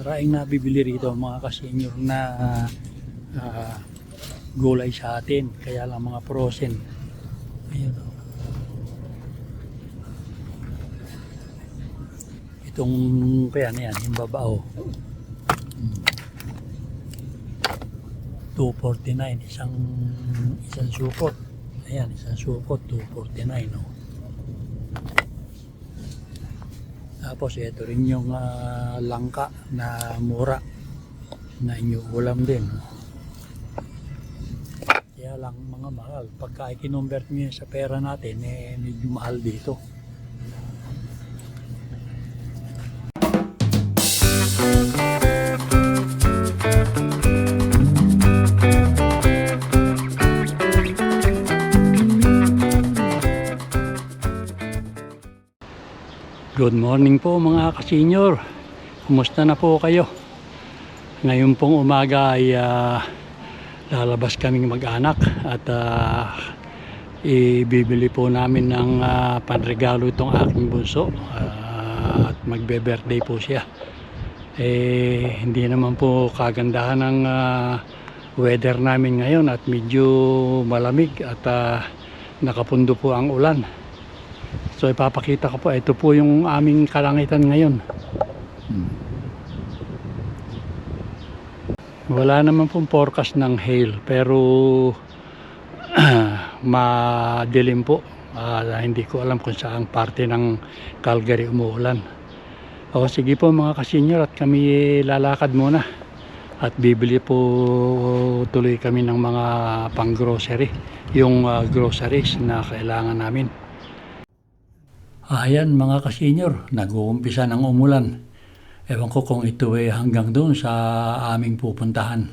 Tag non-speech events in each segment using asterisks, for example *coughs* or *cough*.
Maraming nabibili rito mga kasenyor na ah, gulay sa atin. Kaya lang mga frozen. Ayun. oh. Itong kaya na yan, yung babao. Hmm. 249 isang isang supot. Ayan, isang supot 249 no. Tapos ito rin yung ah, langka na mura na inyo ulam din. Kaya lang mga mahal. Pagka i-convert yun sa pera natin, eh, medyo mahal dito. Good morning po mga kasenyor. Kumusta na po kayo? Ngayon pong umaga ay ah, lalabas kaming mag-anak at ah, ibibili po namin ng ah, panregalo itong aking bunso Ah, at magbe-birthday po siya. Eh, hindi naman po kagandahan ng ah, weather namin ngayon at medyo malamig at ah, nakapundo po ang ulan. So ipapakita ko po, ito po yung aming kalangitan ngayon. Hmm. Wala naman pong forecast ng hail pero *clears throat* madilim po. Ah, hindi ko alam kung saan parte ng Calgary umuulan. O sige po mga kasenyor at kami lalakad muna. At bibili po tuloy kami ng mga pang grocery. Yung ah, groceries na kailangan namin. Ayan mga kasenyor, nag-uumpisa ng umulan. Ewan ko kung ito ay hanggang doon sa aming pupuntahan.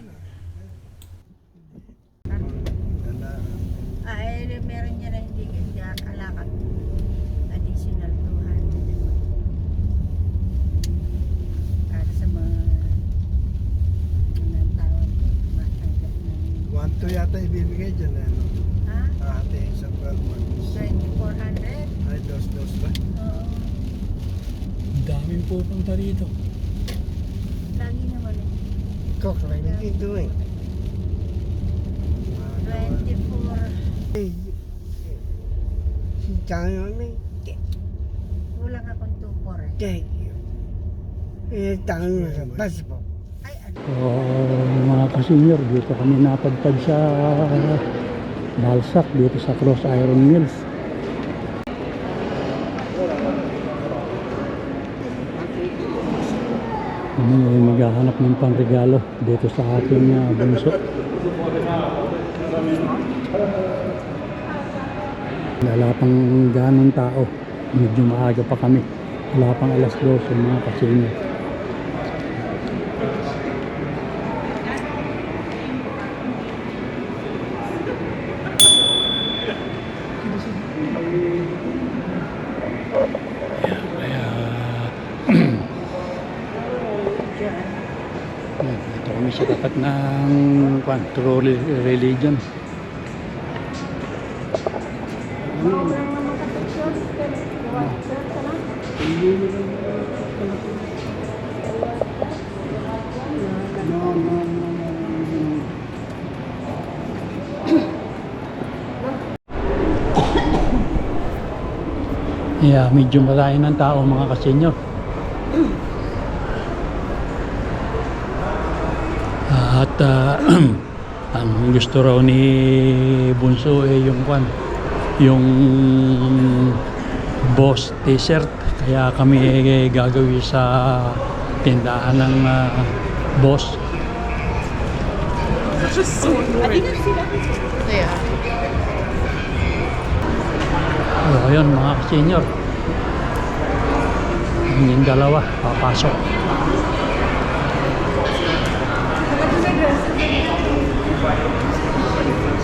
Ay, meron niya na hindi kaya kalakad. Additional 200. Para sa mga mga tao matanggap ng One to yata ibibigay dyan, ano? Ha? Ate, sa 12 months. 2400? Ay, dos-dos ba? Oo. Ang daming pupunta rito. Lagi naman eh. Cook, like what you doing? 24. Hey, China me, Kulang akong 24 eh. thank you. Eh, tangan mo sa ano? So, mga kasenyor, dito kami napadpad sa Balsac, dito sa Cross Iron Mills. Kami ay maghahanap ng panregalo dito sa ating uh, bunso. Wala pang ganong tao. Medyo maaga pa kami. Wala pang alas 12 mga kasenyor. Ito kami sa tapat ng kwan, true re- religion. *coughs* Yeah, medyo marami ng tao mga kasenyor. Ah, *clears throat* ang gusto raw ni Bunso eh yung kwan, yung boss t-shirt. Kaya kami eh, gagawin sa tindahan ng ah, boss. So, ayun mga senior. Yung dalawa, papasok.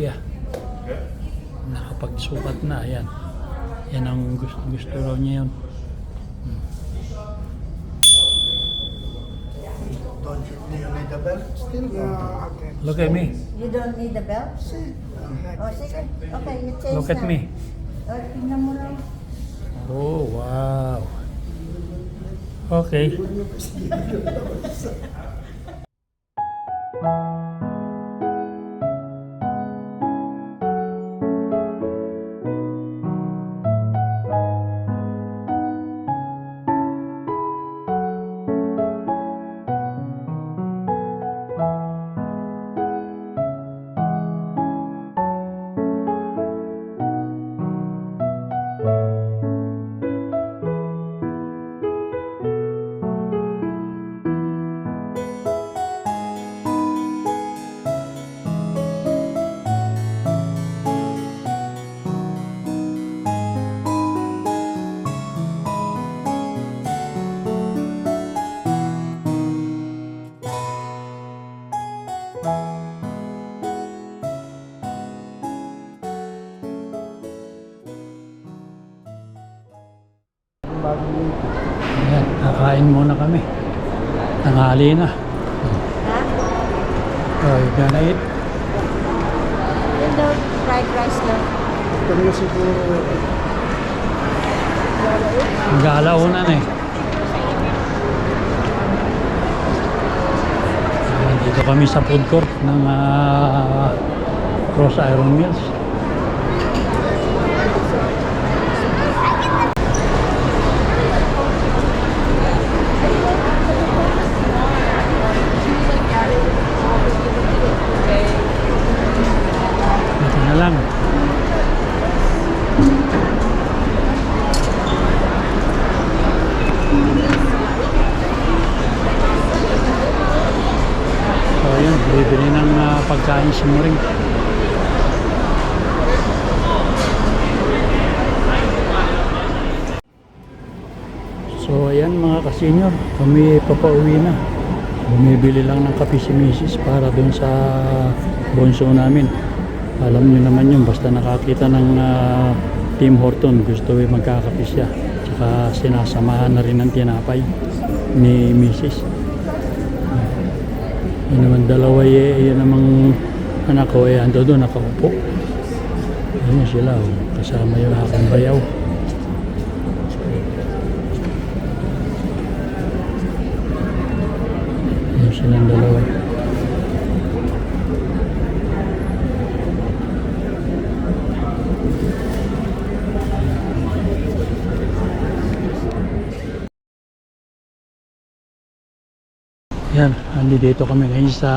Siya? Nakapagsukat na, ayan. Yan ang gusto, gusto raw niya yun. Don't you need the belt still? Okay. Look at me. You don't need the belt? Oh, sige. Okay, you change Look at na. me. Oh, tingnan mo lang. Oh, wow. Okay. *laughs* kakain muna kami. Tanghali na. Ha? Oh, you gonna eat? Yun daw, fried rice daw. Ito mo siguro. Mag-aalauna na eh. Ayan, Dito kami sa food court ng ah, Cross Iron Mills. Pagkain si Muring. So ayan mga kasenyor, kami papauwi na. Bumibili lang ng kape si Mrs. para dun sa bonso namin. Alam niyo naman yun, basta nakakita ng ah, Tim Horton, gusto eh magkakape siya. Tsaka sinasamahan na rin ng tinapay ni Mrs. Yun naman dalawa eh, yun namang anak ko eh, ando doon nakaupo. Ayun sila, oh, kasama yung aking bayaw. Ayun silang dalawa. Yan, andi dito kami ngayon sa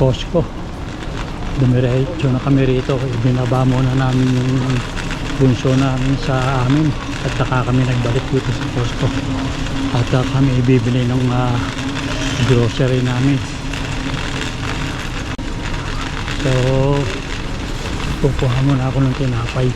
Costco. Dumiretso na kami rito. Ibinaba muna namin yung bunso namin sa amin at saka kami nagbalik dito sa Costco at uh, kami bibili ng uh, grocery namin so kukuha muna ako ng tinapay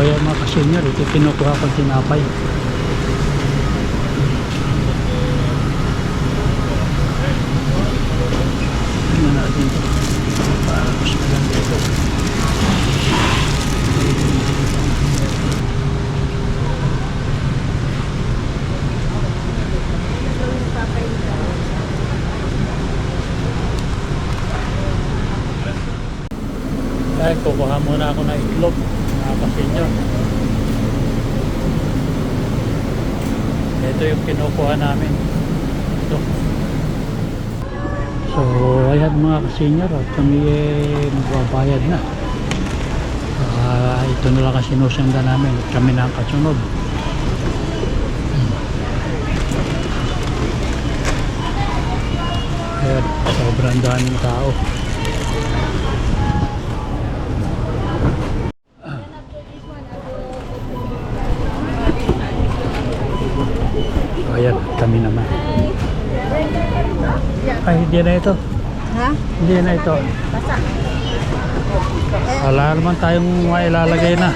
so ayan mga kasenyor ito kinukuha ko tinapay Tingnan natin ito. Para mas maganda ito. Ay, kukuha muna ako ng itlog, mga kasenyor. Ito kinukuha namin. Ito. So, ayan mga kasenyor, at kami eh, magbabayad na. Ah, ito na lang ang sinusundan namin at kami na ang kasunod. Ayan, sobrang daming tao. Ayan, kami naman. Ay, hindi na ito. Ha? Hindi na ito. Basa. Wala naman tayong mailalagay na.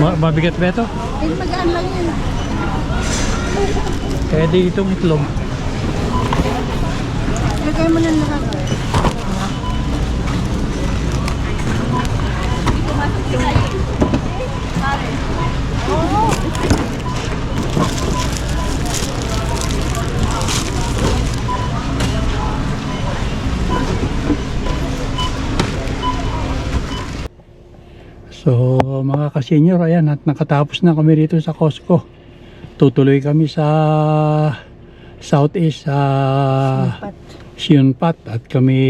Ma- mabigat ba ito? Magaan lang yun. Kaya di itong itlog. Lagay mo na lahat. So mga kasenyor, ayan at nakatapos na kami dito sa Costco. Tutuloy kami sa Southeast sa Pat. Sionpat at kami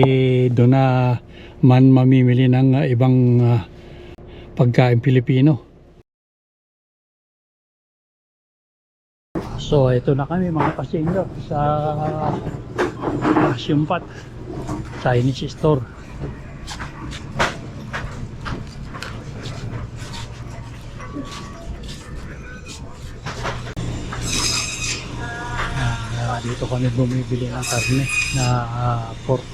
doon na man mamimili ng uh, ibang uh, pagkain Pilipino. So ito na kami mga kasenyor sa uh, Sionpat Chinese store. Dito kami bumibili ng karne na ah, pork.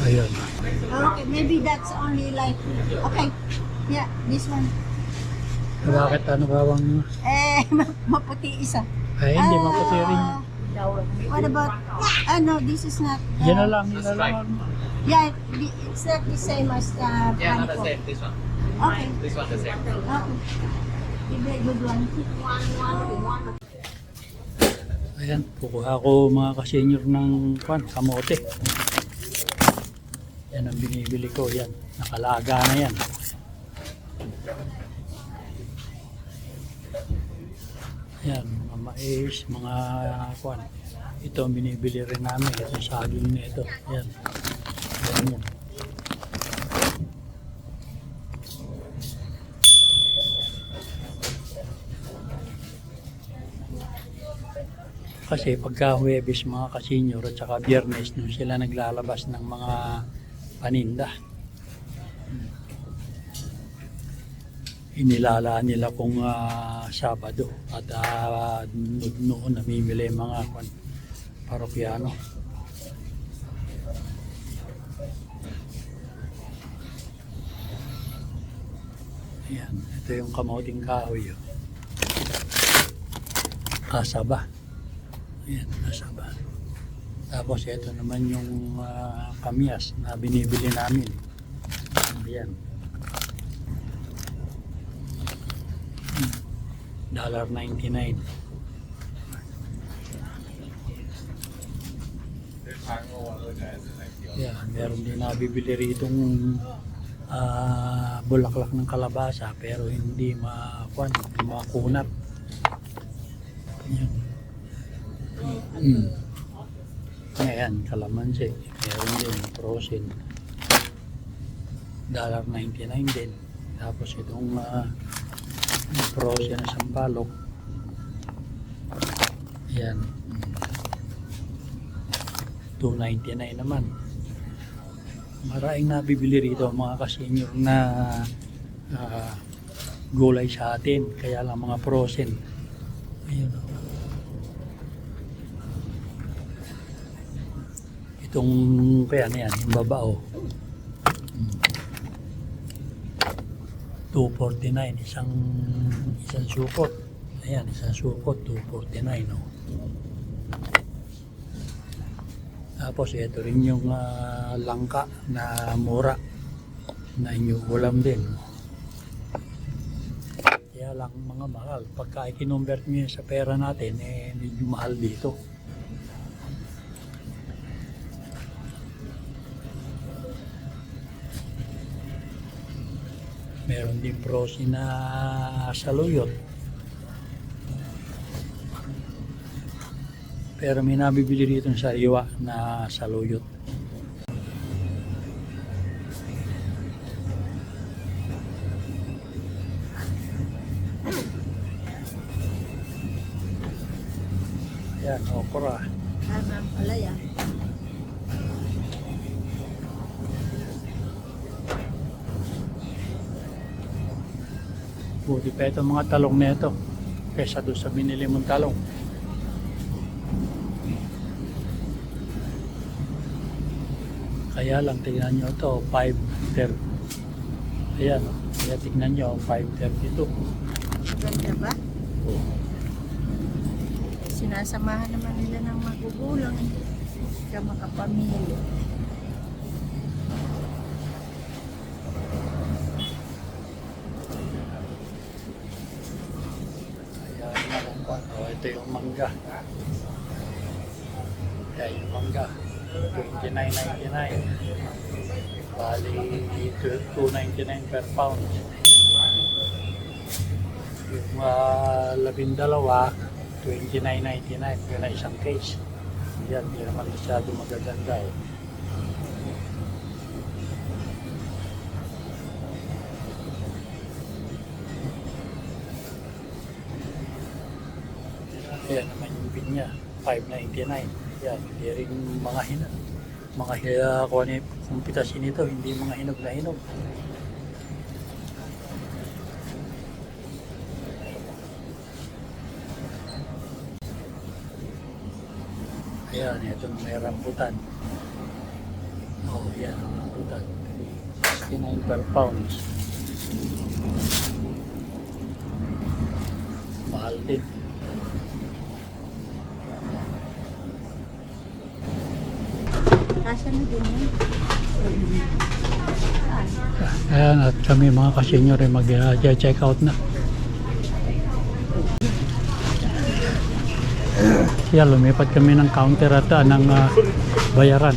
Ayun. Okay, maybe that's only like, okay. Yeah, this one. Bakit ano ba bang... Eh, *laughs* maputi isa. Ay, hindi maputi rin. What about, ah no, this is not. uh, Yan na lang, yan na lang. Yeah, it- it's not the same as the Yeah, not the same. This one. Okay, This one the same. okay. Give me a good one. Ayan, kukuha ko mga kasenyor ng kwan, kamote. Yan ang binibili ko, yan. Nakalaga na yan. Yan, mga mais, mga kwan. Ito ang binibili rin namin. Ito saging na ito. Yan. Yan. Kasi pagka Huwebes mga kasenyor at saka Biyernes nung sila naglalabas ng mga paninda. Inilalaan nila kung ah, Sabado at no- noon namimili mga parokyano. Ayan, ito yung kamoting kahoy. Oh. Kasaba. Ayan, kasaba. Tapos ito naman yung ah, kamyas na binibili namin. Ayan. Hmm. Dollar 99. Yeah, meron din nabibili rito ah bulaklak ng kalabasa pero hindi makuan, hindi makunat. Yan. Mm. Ngayon, kalamansi. Meron din, frozen. Dollar 99 din. Tapos itong uh, frozen na sampalok. Yan. 299 naman. Maraming nabibili rito mga kasenyor na ah, gulay sa atin. Kaya lang mga frozen. Ayun. oh. Itong kaya na yan, yung babao. Mm. 249 isang isang supot. Ayan, isang supot 249 no. Tapos ito rin yung ah, langka na mura na inyong ulam din. Kaya lang mga mahal. Pagka i-convert nyo sa pera natin, eh medyo mahal dito. Meron din prosi na saluyot. Pero may nabibili rito sa sariwa na saluyot. Yan, okra. Tama pala yan. Buti pa itong mga talong na ito. Kesa doon sa binili mong talong. Kaya lang, tingnan nyo ito, 5.30. Ayan, kaya tingnan nyo, 5.32. Ganda ba? Eh, Sinasamahan naman nila ng magugulang. Hindi ka makapamili. Ayan, oh, ito yung mangga. Ayan, yung mangga. 29.99. Bali, 2.99 per pound. Yung uh, labindalawa, 29.99 yun na isang case. Yan, hindi naman masyado magaganda eh. Yan naman yung bid niya, 5.99. Yan, hindi rin mga hinog. Mga uh, kung ano yung kumpitasin nito, hindi mga hinog na hinog. Ayan, ito may rambutan. Oh, yan, rambutan. 69 per pounds. Mahal din. Kasya na din yan. Ayan, at kami mga kasenyor ay mag-check out na. Kaya lumipat kami ng counter at ah, ng ah, bayaran.